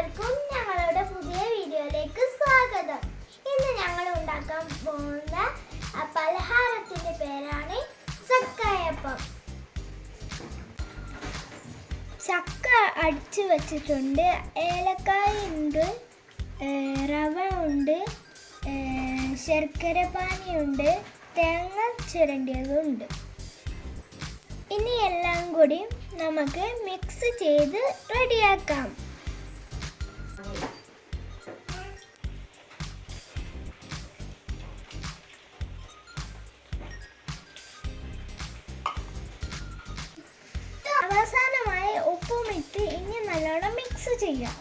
എല്ലാവർക്കും ഞങ്ങളുടെ പുതിയ വീഡിയോയിലേക്ക് സ്വാഗതം. ഇന്ന് ഞങ്ങൾ ഉണ്ടാക്കാൻ പോകുന്ന പലഹാരത്തിന്റെ പേരാണ് ചക്കയപ്പം. ചക്ക അടിച്ചു വെച്ചിട്ടുണ്ട് ഏലക്കായ ഉണ്ട് റവ ഉണ്ട് ശർക്കര പാനിയുണ്ട് തേങ്ങ ചിരണ്ടിയതുണ്ട് ഇനി എല്ലാം കൂടി നമുക്ക് മിക്സ് ചെയ്ത് റെഡിയാക്കാം. നല്ലോണം മിക്സ് ചെയ്യാം.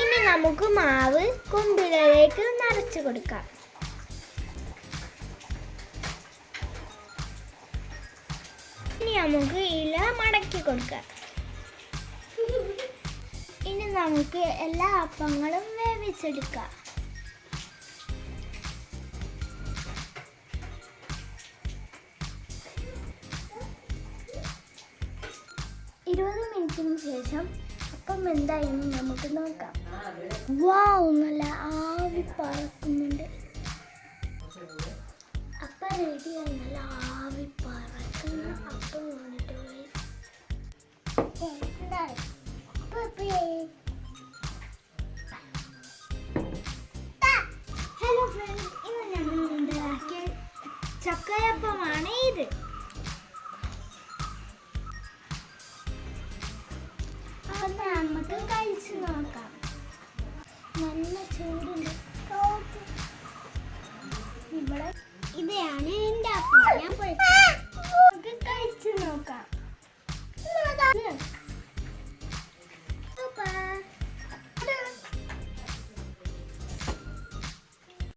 ഇനി നമുക്ക് മാവ് കുമ്പിളിലേക്ക് നിറച്ചു കൊടുക്കാം. ഇനി നമുക്ക് ഇല മടക്കി കൊടുക്കാം. ഇനി നമുക്ക് എല്ലാ അപ്പങ്ങളും വേവിച്ചെടുക്കാം. ഇരുപത് മിനിറ്റിന് ശേഷം അപ്പം എന്തായെന്ന് നമുക്ക് നോക്കാം. വാവ് നല്ല ആവി പറക്കുന്നുണ്ട്. അപ്പം റെഡിയായി നല്ല ആവി പറക്കുന്ന. അപ്പം വന്നിട്ട് ഹലോ ഫ്രണ്ട് ഇന്ന് ഞങ്ങൾ ഉണ്ടാക്കിയ ചക്കയപ്പമാണ് ഇത്. നമുക്ക് കഴിച്ചു നോക്കാം നല്ല ചൂടുണ്ട്. ഇവിടെ ഇതാണ് എന്റെ അപ്പ ഞാൻ പോയി. നമുക്ക് കഴിച്ചു നോക്കാം.